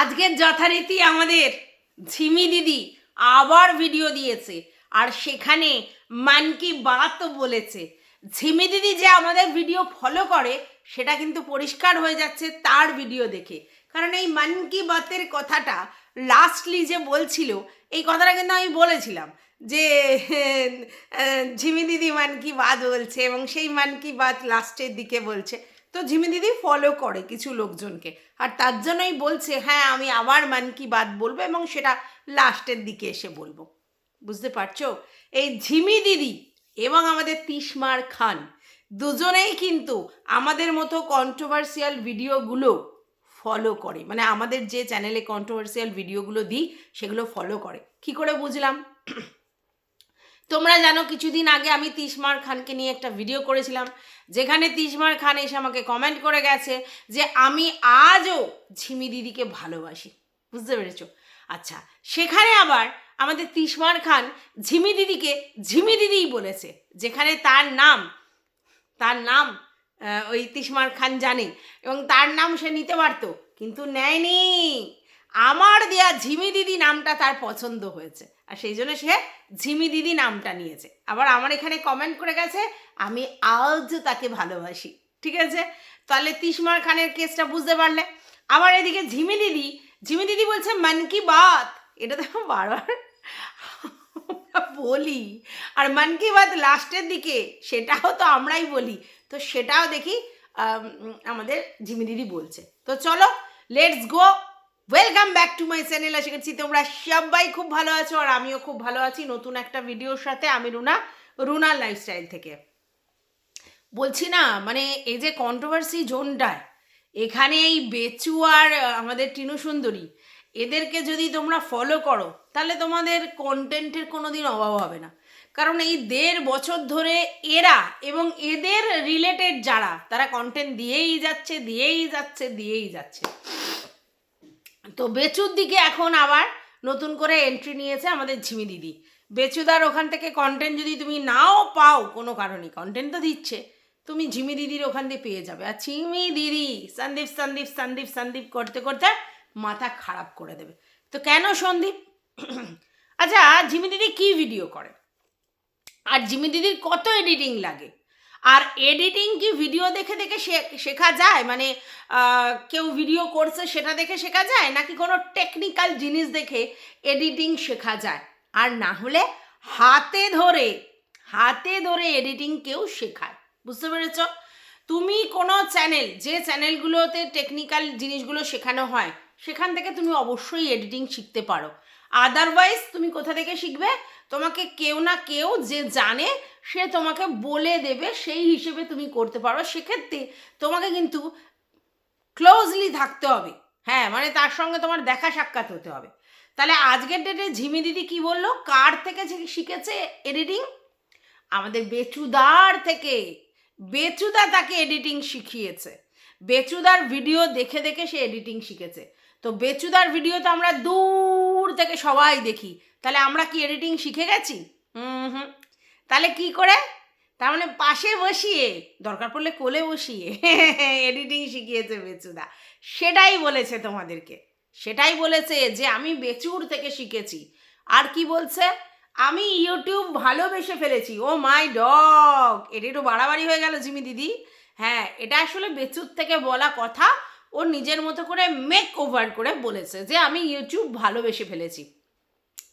আজকের যথারীতি আমাদের ঝিমি দিদি আবার ভিডিও দিয়েছে। আর সেখানে মান কি বাত বলেছে। ঝিমি দিদি যে আমাদের ভিডিও ফলো করে, সেটা কিন্তু পরিষ্কার হয়ে যাচ্ছে তার ভিডিও দেখে। কারণ এই মান কি বাতের কথাটা লাস্টলি যে বলছিল, এই কথাটা কিন্তু আমি বলেছিলাম যে, ঝিমি দিদি মান কি বাত বলছে এবং সেই মান কি বাত লাস্টের দিকে বলছে। তো ঝিমি দিদি ফলো করে কিছু লোকজনকে। আর তার জন্যই বলছে হ্যাঁ আমি আবার মান কি বাত বলব এবং সেটা লাস্টের দিকে এসে বলব। বুঝতে পারছ? এই ঝিমি দিদি এবং আমাদের তিসমার খান দুজনেই কিন্তু আমাদের মতো কন্ট্রোভার্সিয়াল ভিডিওগুলো ফলো করে। মানে আমাদের যে চ্যানেলে কন্ট্রোভার্সিয়াল ভিডিওগুলো দিই, সেগুলো ফলো করে। কি করে বুঝলাম? তোমরা জানো, কিছুদিন আগে আমি তিসমার খানকে নিয়ে একটা ভিডিও করেছিলাম। যেখানে তিসমার খান এসে আমাকে কমেন্ট করে গেছে যে আমি আজও ঝিমি দিদিকে ভালোবাসি। বুঝতে পেরেছ? আচ্ছা সেখানে আবার আমাদের তিসমার খান ঝিমি দিদিকে ঝিমি দিদিই বলেছে, যেখানে তার নাম তার নাম ওই তিসমার খান জানে এবং তার নাম সে নিতে পারতো, কিন্তু নেয়নি। আমার দেয়া ঝিমি দিদি নামটা তার পছন্দ হয়েছে। আর সেই জন্য সে ঝিমি দিদি নামটা নিয়েছে। আবার আমার এখানে কমেন্ট করে গেছে, আমি আজও তাকে ভালোবাসি। ঠিক আছে? তাহলে তিসমার খানের কেসটা বুঝতে পারলে। আবার এদিকে ঝিমি দিদি ঝিমি দিদি বলছে, মন কি বাত? এটা তো বারবার বলি। আর মন কি বাত লাস্টের দিকে, সেটাও তো আমরাই বলি। তো সেটাও দেখি আমাদের ঝিমি দিদি বলছে। তো চলো let's go welcome back to my channel আশা করছি তোমরা সবাই খুব ভালো আছো আর আমিও খুব ভালো আছি নতুন একটা ভিডিওর সাথে, আমি রুনা রুনার লাইফস্টাইল থেকে। বলছি না মানে এই যে কন্ট্রোভার্সি জোনটায় এখানে এই বেচু আর আমাদের টিনু সুন্দরী, এদেরকে যদি তোমরা ফলো করো, তাহলে তোমাদের কন্টেন্টের কোনো দিন অভাব হবে না। কারণ এই দেড় বছর ধরে এরা এবং এদের রিলেটেড যারা, তারা কন্টেন্ট দিয়েই যাচ্ছে দিয়েই যাচ্ছে দিয়েই যাচ্ছে। তো বেচুর দিকে এখন আবার নতুন করে এন্ট্রি নিয়েছে আমাদের ঝিমি দিদি। বেচুদার ওখান থেকে কন্টেন্ট যদি তুমি নাও, পাও কোনো কারণে কন্টেন্ট তো দিচ্ছে। তুমি ঝিমি দিদির ওখান দিয়ে পেয়ে যাবে। আর ঝিমি দিদি, সন্দীপ সন্দীপ সন্দীপ সন্দীপ করতে করতে মাথা খারাপ করে দেবে। তো কেন সন্দীপ? আচ্ছা ঝিমি দিদি কি ভিডিও করে? আর ঝিমি দিদির কত এডিটিং লাগে? আর এডিটিং কি ভিডিও দেখে দেখে শেখা যায়? মানে কেউ ভিডিও করছে সেটা দেখে শেখা যায়? নাকি কোনো টেকনিক্যাল জিনিস দেখে এডিটিং শেখা যায়? আর না হলে হাতে ধরে হাতে ধরে এডিটিং কেউ শেখায়। বুঝতে পেরেছ? তুমি কোনো চ্যানেল যে চ্যানেলগুলোতে টেকনিক্যাল জিনিসগুলো শেখানো হয়, সেখান থেকে তুমি অবশ্যই এডিটিং শিখতে পারো। আদারওয়াইজ তুমি কোথা থেকে শিখবে? তোমাকে কেউ না কেউ যে জানে, সে তোমাকে বলে দেবে, সেই হিসেবে তুমি করতে পারো। সেক্ষেত্রে তোমাকে কিন্তু ক্লোজলি থাকতে হবে। হ্যাঁ মানে তার সঙ্গে তোমার দেখা সাক্ষাৎ হতে হবে। তাহলে আজকের ডেটে ঝিমি দিদি কি বলল? কার থেকে শিখেছে এডিটিং আমাদের বেচুদার থেকে। বেচুদা তাকে এডিটিং শিখিয়েছে। বেচুদার ভিডিও দেখে দেখে সে এডিটিং শিখেছে। তো বেচুদার ভিডিও তো আমরা দূর থেকে সবাই দেখি। তাহলে আমরা কি এডিটিং শিখে গেছি? হুম তাহলে কি করে? তার মানে পাশে বসিয়ে, দরকার পড়লে কোলে বসিয়ে এডিটিং শিখিয়েছে বেচুদা। সেটাই বলেছে তোমাদেরকে। সেটাই বলেছে যে আমি বেচুর থেকে শিখেছি। আর কি বলছে? আমি ইউটিউব ভালোবেসে ফেলেছি। Oh my dog! এটা একটু বাড়াবাড়ি হয়ে গেল জিমি দিদি। হ্যাঁ এটা আসলে বেচুর থেকে বলা কথা। ও নিজের মতো করে মেক ওভার করে বলেছে যে আমি ইউটিউব ভালোবেসে ফেলেছি।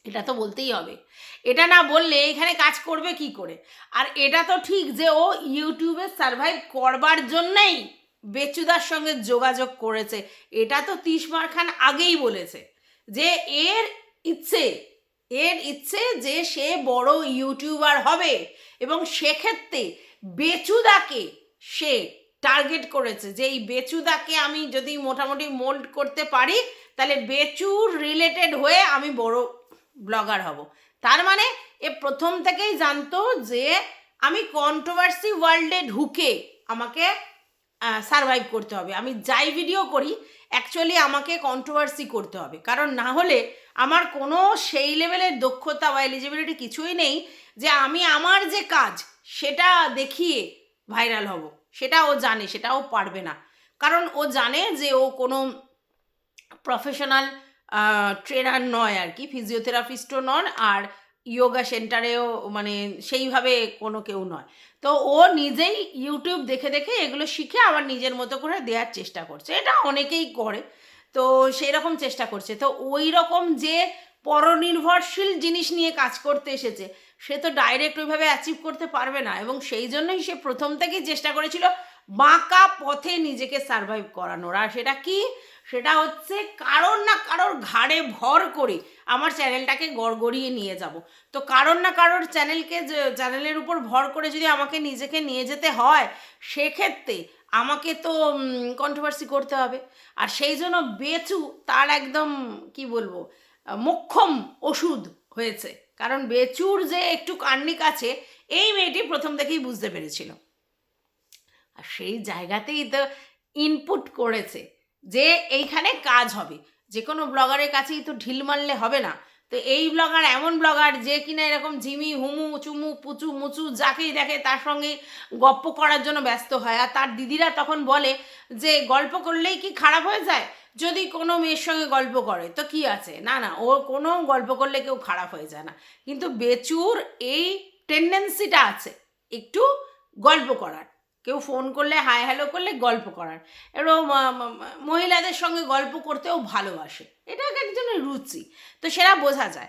এটা তো বলতেই হবে। এটা না বললে এখানে কাজ করবে কি করে? আর এটা তো ঠিক যে ও ইউটিউবে সার্ভাইভ করবার জন্যই বেচুদার সঙ্গে যোগাযোগ করেছে। এটা তো তিসমার খান আগেই বলেছে যে এর ইচ্ছে এর ইচ্ছে যে সে বড় ইউটিউবার হবে এবং সেক্ষেত্রে বেচুদাকে সে টার্গেট করেছে যে এই বেচুদাকে আমি যদি মোটামুটি মোল্ড করতে পারি, তাহলে বেচুর রিলেটেড হয়ে আমি বড় ব্লগার হব। তার মানে এ প্রথম থেকেই জানতো যে আমি কন্ট্রোভার্সি ওয়ার্ল্ডে ঢুকে আমাকে সারভাইভ করতে হবে। আমি যাই ভিডিও করি অ্যাকচুয়ালি আমাকে কন্ট্রোভার্সি করতে হবে। কারণ না হলে আমার কোনো সেই লেভেলের দক্ষতা বা এলিজিবিলিটি কিছুই নেই যে আমি আমার যে কাজ, সেটা দেখিয়ে ভাইরাল হব। সেটা ও জানে, সেটা ও পারবে না। কারণ ও জানে যে ও কোনো প্রফেশনাল ট্রেনার নয় আর কি ফিজিওথেরাপিস্টও নন আর ইয়োগা সেন্টারেও মানে সেইভাবে কোনো কেউ নয়। তো ও নিজেই ইউটিউব দেখে দেখে এগুলো শিখে আবার নিজের মতো করে দেওয়ার চেষ্টা করছে। এটা অনেকেই করে, তো সেই রকম চেষ্টা করছে। তো ওই রকম যে পরনির্ভরশীল জিনিস নিয়ে কাজ করতে এসেছে সে তো ডাইরেক্ট ওইভাবে অ্যাচিভ করতে পারবে না। এবং সেই জন্যই সে প্রথম থেকেই চেষ্টা করেছিল বাঁকা পথে নিজেকে সারভাইভ করানোর। আর সেটা কি? সেটা হচ্ছে কারোর না কারোর ঘাড়ে ভর করে আমার চ্যানেলটাকে গড়গড়িয়ে নিয়ে যাব। তো কারোর না কারোর চ্যানেলকে চ্যানেলের উপর ভর করে যদি আমাকে নিজেকে নিয়ে যেতে হয়, সেক্ষেত্রে আমাকে তো কন্ট্রোভার্সি করতে হবে। আর সেই জন্য বেচু তার একদম, কি বলব মোক্ষম ওষুধ হয়েছে। কারণ বেচুর যে একটু কার্নিক আছে, এই মেয়েটি প্রথম থেকেই বুঝতে পেরেছিল। আর সেই জায়গাতেই তো ইনপুট করেছে যে এইখানে কাজ হবে। যে কোনো ব্লগারের কাছেই তো ঢিল মারলে হবে না। তো এই ব্লগার এমন ব্লগার যে কিনা এরকম ঝিমি, হুমু, চুমু, পুচু, মুচু, যাকেই দেখে তার সঙ্গে গপ্প করার জন্য ব্যস্ত হয়। আর তার দিদিরা তখন বলে যে, গল্প করলেই কি খারাপ হয়ে যায়? যদি কোনো মেয়ের সঙ্গে গল্প করে, তো কি আছে? না না, ও কোনো গল্প করলে কেউ খারাপ হয়ে যায় না। কিন্তু বেচুর এই টেন্ডেন্সিটা আছে, একটু গল্প করার। কেউ ফোন করলে হাই হ্যালো করলে গল্প করার। ম- মহিলাদের সঙ্গে গল্প করতেও ভালোবাসে। এটা এক একজনের রুচি। তো সেটা বোঝা যায়।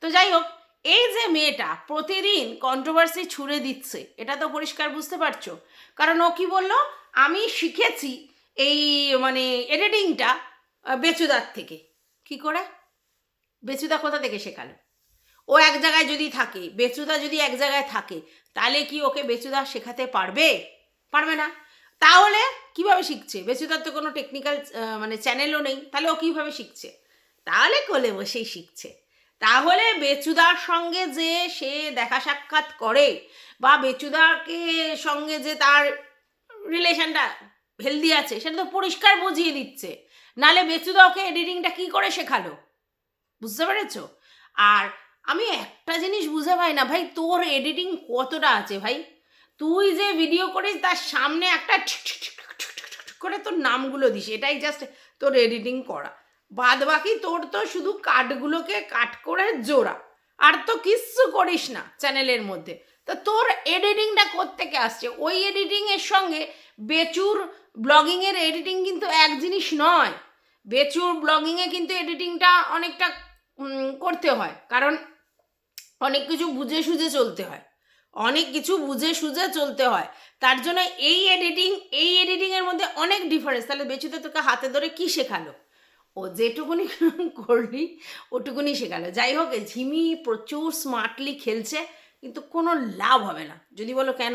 তো যাই হোক, এই যে মেয়েটা প্রতিদিন কন্ট্রোভার্সি ছুড়ে দিচ্ছে, এটা তো পরিষ্কার বুঝতে পারছ? কারণ ও কি বলল? আমি শিখেছি এই মানে এডিটিংটা বেচুদার থেকে। কি করে? বেচুদা কোথা থেকে শেখালো? ও এক জায়গায় যদি থাকে, বেচুদা যদি এক জায়গায় থাকে, তাহলে কি ওকে বেচুদা শেখাতে পারবে? পারবে না। তাহলে কীভাবে শিখছে? বেচুদার তো কোনো টেকনিক্যাল মানে চ্যানেলও নেই। তাহলে ও কীভাবে শিখছে? তাহলে কোলে বসেই শিখছে। তাহলে বেচুদার সঙ্গে যে সে দেখা সাক্ষাৎ করে বা বেচুদাকে সঙ্গে যে তার রিলেশনটা হেলদি আছে, সেটা তো পরিষ্কার বুঝিয়ে দিচ্ছে। নালে বেচুদা ওকে এডিটিংটা কি করে শেখালো? বুঝতে পেরেছ? আর আমি একটা জিনিস বুঝে পাই না, ভাই, তোর এডিটিং কতটা আছে, ভাই? তুই যে ভিডিও করিস, তার সামনে একটা করে তোর নামগুলো দিস। এটাই জাস্ট তোর এডিটিং করা। বাদ বাকি তোর তো শুধু কাটগুলোকে কাট করে জোড়া। আর তো কিচ্ছু করিস না চ্যানেলের মধ্যে। তো তোর এডিটিংটা কোত্থেকে আসছে? ওই এডিটিংয়ের সঙ্গে বেচুর ব্লগিংয়ের এডিটিং কিন্তু এক জিনিস নয়। বেচুর ব্লগিংয়ে কিন্তু এডিটিংটা অনেকটা করতে হয়। কারণ অনেক কিছু বুঝে সুঝে চলতে হয়। অনেক কিছু বুঝে সুঝে চলতে হয়। তার জন্য এই এডিটিং এই এডিটিংয়ের মধ্যে অনেক ডিফারেন্স তাহলে বেচুতে তোকে হাতে ধরে কি শেখালো? ও যেটুকুনি করলি, ওটুকুনি শেখালো। যাই হোক ঝিমি প্রচুর স্মার্টলি খেলছে, কিন্তু কোনো লাভ হবে না। যদি বলো কেন?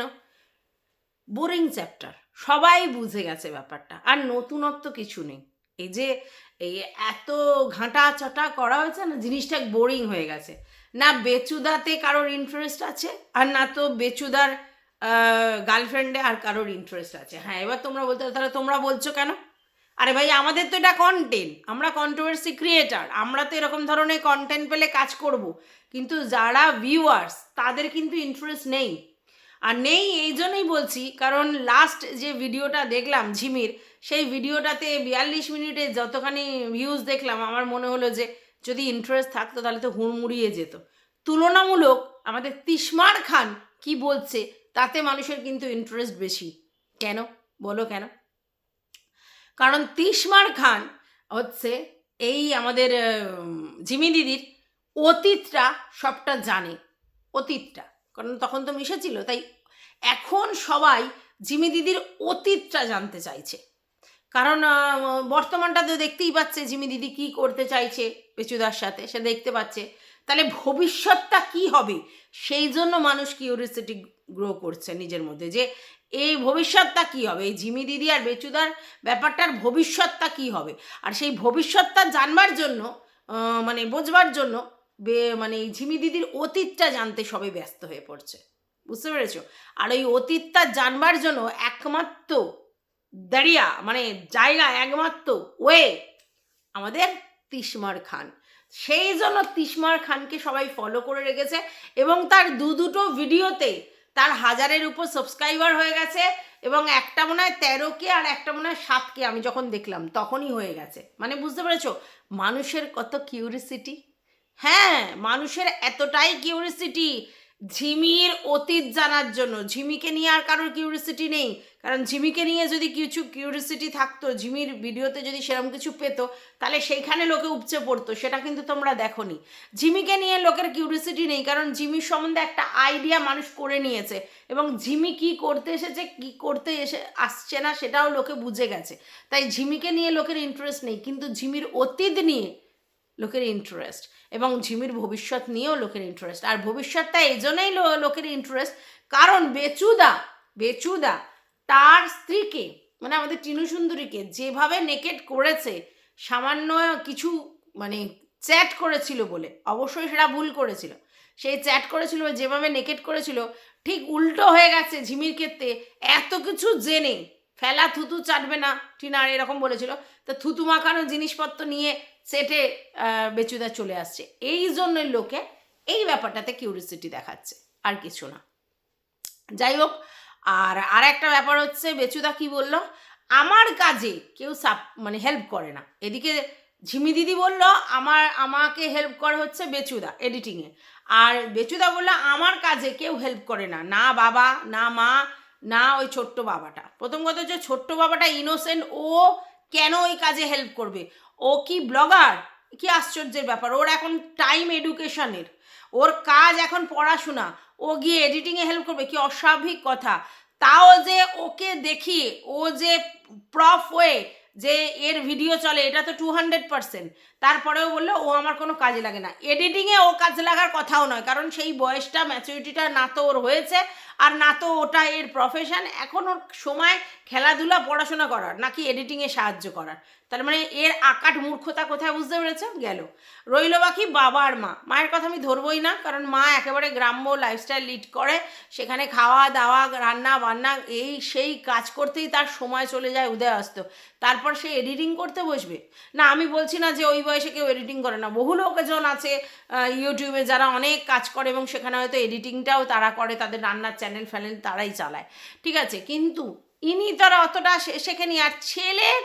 বোরিং চ্যাপ্টার সবাই বুঝে গেছে ব্যাপারটা। আর নতুনত্ব কিছু নেই। এই যে এই এত ঘাঁটা চাটা করা হয়েছে না, জিনিসটা বোরিং হয়ে গেছে। না বেচুদাতে কারোর ইন্টারেস্ট আছে, আর না তো বেচুদার গার্লফ্রেন্ডে আর কারোর ইন্টারেস্ট আছে। হ্যাঁ এবার তোমরা বলতে তাহলে তোমরা বলছো কেন? আরে ভাই, আমাদের তো এটা কন্টেন্ট আমরা কন্ট্রোভার্সি ক্রিয়েটার আমরা তো এরকম ধরনের কন্টেন্ট পেলে কাজ করব। কিন্তু যারা ভিউয়ার্স তাদের কিন্তু ইন্টারেস্ট নেই। আর নেই, এই জন্যই বলছি, কারণ লাস্ট যে ভিডিওটা দেখলাম ঝিমির, সেই ভিডিওটাতে বিয়াল্লিশ মিনিটে যতখানি ভিউজ দেখলাম, আমার মনে হলো যে যদি ইন্টারেস্ট থাকতো তাহলে তো হুড়মুড়িয়ে যেত। তুলনামূলক আমাদের তিসমার খান কি বলছে, তাতে মানুষের কিন্তু ইন্টারেস্ট বেশি। কেন? বলো কেন? কারণ তিসমার খান হচ্ছে এই আমাদের জিমি দিদির অতীতটা সবটা জানে, অতীতটা। কারণ তখন তো মিশেছিল, তাই এখন সবাই জিমি দিদির অতীতটা জানতে চাইছে। কারণ বর্তমানটা তো দেখতেই পাচ্ছে জিমি দিদি কি করতে চাইছে পেচুদার সাথে, সে দেখতে পাচ্ছে। তাহলে ভবিষ্যৎটা কি হবে? সেই জন্য মানুষ কিউরিয়াসিটি গ্রো করছে নিজের মধ্যে যে, এই ভবিষ্যৎটা কি হবে? এই ঝিমি দিদি আর বেচুদার ব্যাপারটার ভবিষ্যৎটা কি হবে? আর সেই ভবিষ্যৎটা জানবার জন্য মানে বোঝবার জন্য মানে ঝিমি দিদির অতীতটা জানতে সবাই ব্যস্ত হয়ে পড়ছে। বুঝতে পেরেছ? আর ওই অতীতটা জানবার জন্য একমাত্র দাঁড়িয়া মানে জায়গা একমাত্র ওয়ে আমাদের তিসমার খান। সেই জন্য তিসমার খানকে সবাই ফলো করে রেখেছে এবং তার দু দুটো ভিডিওতে তার হাজারের উপর সাবস্ক্রাইবার হয়ে গেছে এবং একটা মনে হয় তেরো কে আর একটা মনে হয় সাত কে আমি যখন দেখলাম তখনই হয়ে গেছে। মানে বুঝতে পেরেছ? মানুষের কত কিউরিসিটি হ্যাঁ মানুষের এতটাই কিউরিসিটি ঝিমির অতীত জানার জন্য। ঝিমিকে নিয়ে আর কারোর কিউরিসিটি নেই। কারণ ঝিমিকে নিয়ে যদি কিছু কিউরিসিটি থাকতো, ঝিমির ভিডিওতে যদি সেরকম কিছু পেতো, তাহলে সেইখানে লোকে উপচে পড়তো, সেটা কিন্তু তোমরা দেখো নি ঝিমিকে নিয়ে লোকের কিউরিসিটি নেই, কারণ ঝিমির সম্বন্ধে একটা আইডিয়া মানুষ করে নিয়েছে। এবং ঝিমি কি করতে এসেছে, কি করতে এসে আসছে না, সেটাও লোকে বুঝে গেছে। তাই ঝিমিকে নিয়ে লোকের ইন্টারেস্ট নেই। কিন্তু ঝিমির অতীত নিয়ে লোকের ইন্টারেস্ট এবং ঝিমির ভবিষ্যৎ নিয়েও লোকের ইন্টারেস্ট আর ভবিষ্যৎটা এই জন্যই লোকের ইন্টারেস্ট কারণ বেচুদা বেচুদা তার স্ত্রীকে মানে আমাদের টিনু সুন্দরীকে যেভাবে নেকেট করেছে, সামান্য কিছু মানে চ্যাট করেছিল বলে, অবশ্যই সেটা ভুল করেছিল। সেই চ্যাট করেছিল, যেভাবে নেকেট করেছিল, ঠিক উল্টো হয়ে গেছে ঝিমির ক্ষেত্রে, এত কিছু জেনে, ফেলা থুতু চাটবে না টিনার এরকম বলেছিল। তা থুতু মাখানো জিনিসপত্র নিয়ে সেটে বেচুদা চলে আসছে। এই জন্যই লোকে এই ব্যাপারটাতে কিউরিসিটি দেখাচ্ছে, আর কিছু না। যাই হোক, আর আর একটা ব্যাপার হচ্ছে, বেচুদা কি বলল? আমার কাজে কেউ সাপ মানে হেল্প করে না। এদিকে ঝিমি দিদি বলল, আমার, আমাকে হেল্প করে হচ্ছে বেচুদা এডিটিংয়ে আর বেচুদা বলল, আমার কাজে কেউ হেল্প করে না। না বাবা, না মা, না ওই ছোট্ট বাবাটা। প্রথম কথা হচ্ছে, ছোট্ট বাবাটা ইনোসেন্ট ও কেন ওই কাজে হেল্প করবে? ও কি ব্লগার কি আশ্চর্যের ব্যাপার? ওর এখন টাইম এডুকেশনের ওর কাজ এখন পড়াশোনা। ও গিয়ে এডিটিংয়ে হেল্প করবে, কি অস্বাভাবিক কথা। তাও যে ওকে দেখি, ও যে প্রফ হয়ে যে এর ভিডিও চলে, এটা তো টু হান্ড্রেড পার্সেন্ট তারপরেও বলল, ও আমার কোনো কাজে লাগে না। এডিটিংয়ে ও কাজে লাগার কথাও নয়, কারণ সেই বয়সটা ম্যাচুরিটিটা না তো ওর হয়েছে। আর না তো ওটা এর প্রফেশন এখন ওর সময় খেলাধুলা পড়াশোনা করার, নাকি এডিটিংয়ে সাহায্য করার। তার মানে এর আকাট মূর্খতা কোথায় বুঝতে পেরেছে? গেল। রইল বাকি বাবা আর মা। মায়ের কথা আমি ধরবই না, কারণ মা একেবারে গ্রাম্য লাইফস্টাইল লিড করে। সেখানে খাওয়া, দাওয়া, রান্না, বান্না, এই সেই কাজ করতেই তার সময় চলে যায় উদয় অস্ত তারপর সে এডিটিং করতে বসবে। না, আমি বলছি না যে ওই বয়সে কেউ এডিটিং করে না। বহু লোকজন আছে ইউটিউবে যারা অনেক কাজ করে এবং সেখানে হয়তো এডিটিংটাও তারা করে, তাদের রান্নার চ্যানেল ফ্যানেল তারাই চালায়। ঠিক আছে, কিন্তু ইনি তারা অতটা শেখেনি। আর ছেলের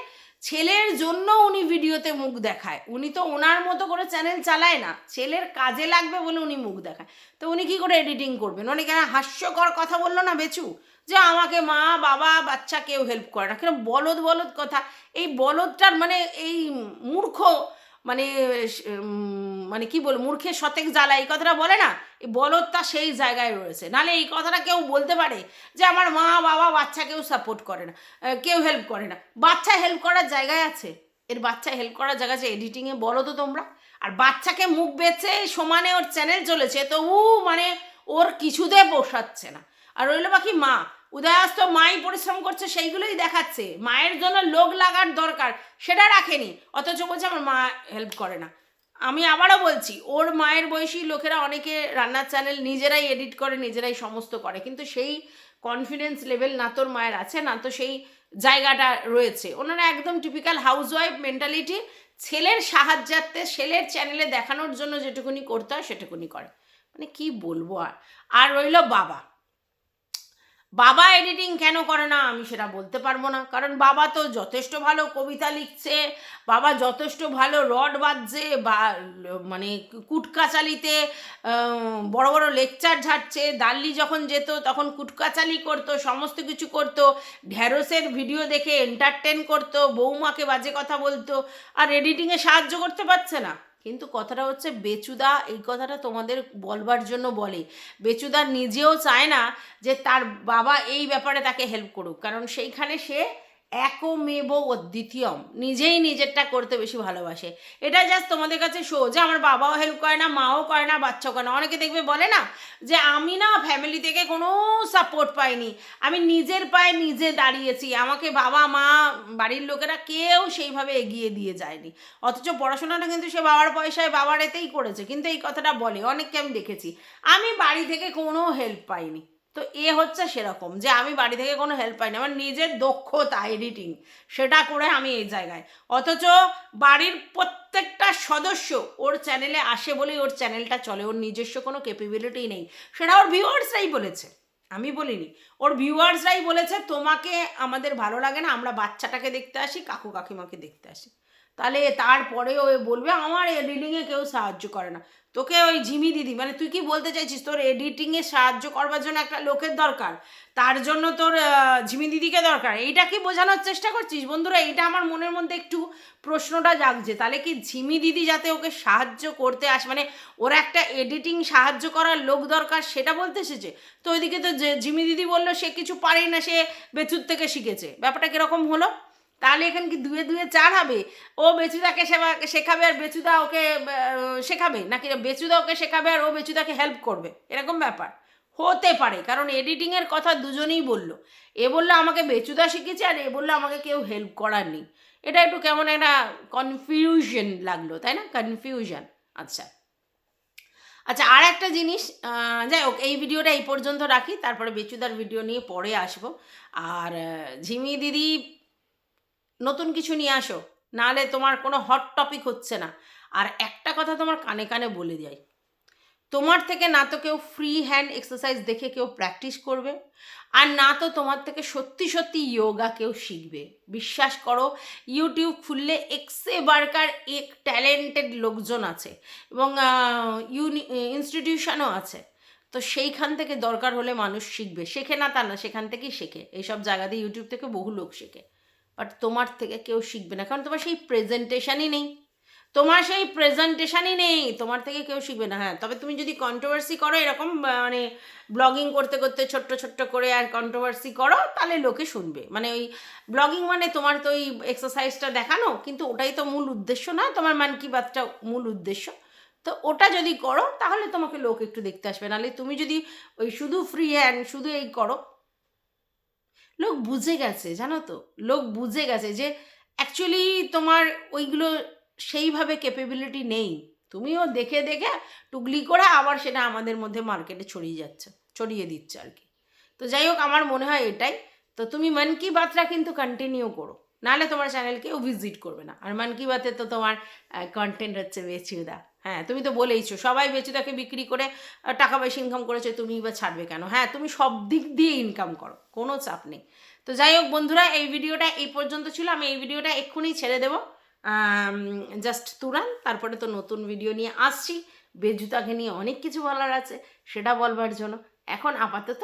ছেলের জন্য উনি ভিডিওতে মুখ দেখায়। উনি তো ওনার মতো করে চ্যানেল চালায় না। ছেলের কাজে লাগবে বলে উনি মুখ দেখায়। তো উনি কি করে এডিটিং করবেন? উনি কেন হাস্যকর কথা বলল না বেচু? যে আমাকে মা, বাবা, বাচ্চা কেউ হেল্প করে না। কেন বলদ বলদ কথা? এই বলদটার মানে এই মূর্খ মানে মানে কি বল মূর্খের সতেক জ্বালা, এই কথাটা বলে না? এই বলদটা সেই জায়গায় রয়েছে। নালে এই কথাটা কেউ বলতে পারে যে আমার মা, বাবা, বাচ্চা কেউ সাপোর্ট করে না কেউ হেল্প করে না। বাচ্চা হেল্প করার জায়গায় আছে। এর বাচ্চা হেল্প করার জায়গা আছে। এডিটিংয়ে বলো তো তোমরা। আর বাচ্চাকে মুখ বেচে সমানে ওর চ্যানেল চলেছে। তো উ মানে ওর কিছুতে পোষাচ্ছে না। আর রইল বাকি মা। উদয়াস্ত মাই পরিশ্রম করছে, সেইগুলোই দেখাচ্ছে। মায়ের জন্য লোক লাগার দরকার, সেটা রাখেনি। অথচ বলছে আমার মা হেল্প করে না। আমি আবারও বলছি, ওর মায়ের বয়সী লোকেরা অনেকে রান্নার চ্যানেল নিজেরাই এডিট করে, নিজেরাই সমস্ত করে। কিন্তু সেই কনফিডেন্স লেভেল না তোর মায়ের আছে, না তো সেই জায়গাটা রয়েছে। ওনারা একদম টিপিক্যাল হাউসওয়াইফ মেন্টালিটি ছেলের সাহায্যার্থে, ছেলের চ্যানেলে দেখানোর জন্য যেটুকুনি করতে হয়, সেটুকুনি করে। মানে কি বলব আর? আর রইল বাবা। বাবা এডিটিং কেন করে না? আমি সেটা বলতে পারব না। কারণ বাবা তো যথেষ্ট ভালো কবিতা লিখছে, বাবা যথেষ্ট ভালো রড বাজছে বা মানে কুটকাচালিতে বড় বড় লেকচার ঝাড়ছে। দাল্লি যখন যেত, তখন কুটকাচালি করতো, সমস্ত কিছু করতো। ঢ্যাঁড়সের ভিডিও দেখে এন্টারটেন করতো বৌমাকে বাজে কথা বলতো। আর এডিটিংয়ে সাহায্য করতে পারছে না। কিন্তু কথাটা হচ্ছে বেচুদা এই কথাটা তোমাদের বলবার জন্য বলে। বেচুদা নিজেও চায় না যে তার বাবা এই ব্যাপারে তাকে হেল্প করুক, কারণ সেইখানে সে একমেব অদ্বিতীয়ম। নিজেই নিজেরটা করতে বেশি ভালোবাসে। এটা জাস্ট তোমাদের কাছে শো যে আমার বাবাও হেল্প করে না, মাও করে না, বাচ্চাও করে না। অনেকে দেখবে বলে না যে আমি না ফ্যামিলি থেকে কোনো সাপোর্ট পাইনি। আমি নিজের পায়ে নিজে দাঁড়িয়েছি। আমাকে বাবা, মা, বাড়ির লোকেরা কেউ সেইভাবে এগিয়ে দিয়ে যায়নি। অথচ পড়াশোনাটা কিন্তু সে বাবার পয়সায় বাবার এতেই করেছে। কিন্তু এই কথাটা বলে, অনেককে আমি দেখেছি। আমি বাড়ি থেকে কোনো হেল্প পাইনি। তো এ হচ্ছে সেরকম যে আমি বাড়ি থেকে কোনো হেল্প পাইনি। আমার নিজের দক্ষতা এডিটিং সেটা করে আমি এই জায়গায়। অথচ বাড়ির প্রত্যেকটা সদস্য ওর চ্যানেলে আসে বলেই ওর চ্যানেলটা চলে, ওর নিজস্ব কোনো ক্যাপেবিলিটি নেই। সেটা ওর ভিউয়ার্সরাই বলেছে। আমি বলিনি, ওর ভিউয়ার্সরাই বলেছে, তোমাকে আমাদের ভালো লাগে না, আমরা বাচ্চাটাকে দেখতে আসি, কাকু কাকিমাকে দেখতে আসি। তাহলে তারপরে ও বলবে, আমার এডিটিংয়ে কেউ সাহায্য করে না। তোকে ওই ঝিমি দিদি মানে তুই কি বলতে চাইছিস? তোর এডিটিংয়ে সাহায্য করবার জন্য একটা লোকের দরকার। তার জন্য তোর ঝিমি দিদিকে দরকার। এইটা কি বোঝানোর চেষ্টা করছিস? বন্ধুরা, এইটা আমার মনের মধ্যে একটু প্রশ্নটা জাগছে। তাহলে কি ঝিমি দিদি যাতে ওকে সাহায্য করতে আসে? মানে ওর একটা এডিটিং সাহায্য করার লোক দরকার, সেটা বলতে এসেছে? তো ওইদিকে তো ঝিমি দিদি বলল, সে কিছু পারেই না, সে বেচুর থেকে শিখেছে। ব্যাপারটা কীরকম হলো? তাহলে এখানে কি দুয়ে দুয়ে চার হবে? ও বেচুদাকে সেবা, শেখাবে আর বেচুদা ওকে শেখাবে? নাকি বেচুদা ওকে শেখাবে আর ও বেচুদাকে হেল্প করবে? এরকম ব্যাপার। হতে পারে, কারণ এডিটিংয়ের কথা দুজনেই বলল। এ বলল, আমাকে বেচুদা শিখেছে আর এ বলল, আমাকে কেউ হেল্প করার নেই। এটা একটু কেমন একটা কনফিউশন লাগল, তাই না? কনফিউশন আচ্ছা। আচ্ছা আর একটা জিনিস যাই হোক, এই ভিডিওটা এই পর্যন্ত রাখি, তারপরে বেচুদার ভিডিও নিয়ে পরে আসব। আর ঝিমি দিদি নতুন কিছু নিয়ে আসো, নাহলে তোমার কোনো হট টপিক হচ্ছে না। আর একটা কথা তোমার কানে কানে বলে যাই, তোমার থেকে না তো কেউ ফ্রি হ্যান্ড এক্সারসাইজ দেখে কেউ প্র্যাকটিস করবে, আর না তো তোমার থেকে সত্যি সত্যি যোগা কেউ শিখবে। বিশ্বাস করো ইউটিউব খুললে এক্সে বারকার এক ট্যালেন্টেড লোকজন আছে, এবং ইউনি ইনস্টিটিউশনও আছে। তো সেইখান থেকে দরকার হলে মানুষ শিখবে, শেখে না তা না, সেখান থেকেই শেখে। এইসব জায়গাতে ইউটিউব থেকে বহু লোক শেখে। বাট তোমার থেকে কেউ শিখবে না। কারণ তোমার সেই প্রেজেন্টেশনই নেই। তোমার সেই প্রেজেন্টেশনই নেই। তোমার থেকে কেউ শিখবে না। হ্যাঁ তবে তুমি যদি কন্ট্রোভার্সি করো, এরকম মানে ব্লগিং করতে করতে ছোট্ট ছোট্ট করে আর কন্ট্রোভার্সি করো, তাহলে লোকে শুনবে। মানে ওই ব্লগিং মানে তোমার তো ওই এক্সারসাইজটা দেখানো, কিন্তু ওটাই তো মূল উদ্দেশ্য না? তোমার মান কি বাতটা মূল উদ্দেশ্য? তো ওটা যদি করো, তাহলে তোমাকে লোক একটু দেখতে আসবে। নাহলে তুমি যদি ওই শুধু ফ্রি হ্যান্ড শুধু এই করো লোক বুঝে গেছে, জানো তো? লোক বুঝে গেছে যে অ্যাকচুয়ালি তোমার ওইগুলো সেইভাবে ক্যাপেবিলিটি নেই। তুমিও দেখে দেখে টুকলি করে আবার সেটা আমাদের মধ্যে মার্কেটে ছড়িয়ে যাচ্ছে, ছড়িয়ে দিচ্ছে আর কি। তো যাই হোক, আমার মনে হয় এটাই। তো তুমি মন কি বাতরা কিন্তু কন্টিনিউ করো। নাহলে তোমার চ্যানেল কেউ ভিজিট করবে না। আর মান কি বাতে তো তোমার কন্টেন্ট হচ্ছে বেচুদা। হ্যাঁ তুমি তো বলেইছো, সবাই বেচুদাকে বিক্রি করে টাকা পয়সা ইনকাম করেছে তুমি বা ছাড়বে কেন? হ্যাঁ তুমি সব দিক দিয়ে ইনকাম করো, কোনো চাপ নেই। তো যাই হোক বন্ধুরা, এই ভিডিওটা এই পর্যন্ত ছিল। আমি এই ভিডিওটা এক্ষুনি ছেড়ে দেবো। জাস্ট তুরান, তারপরে তো নতুন ভিডিও নিয়ে আসছি। বেজুতাকে নিয়ে অনেক কিছু বলার আছে, সেটা বলবার জন্য। এখন আপাতত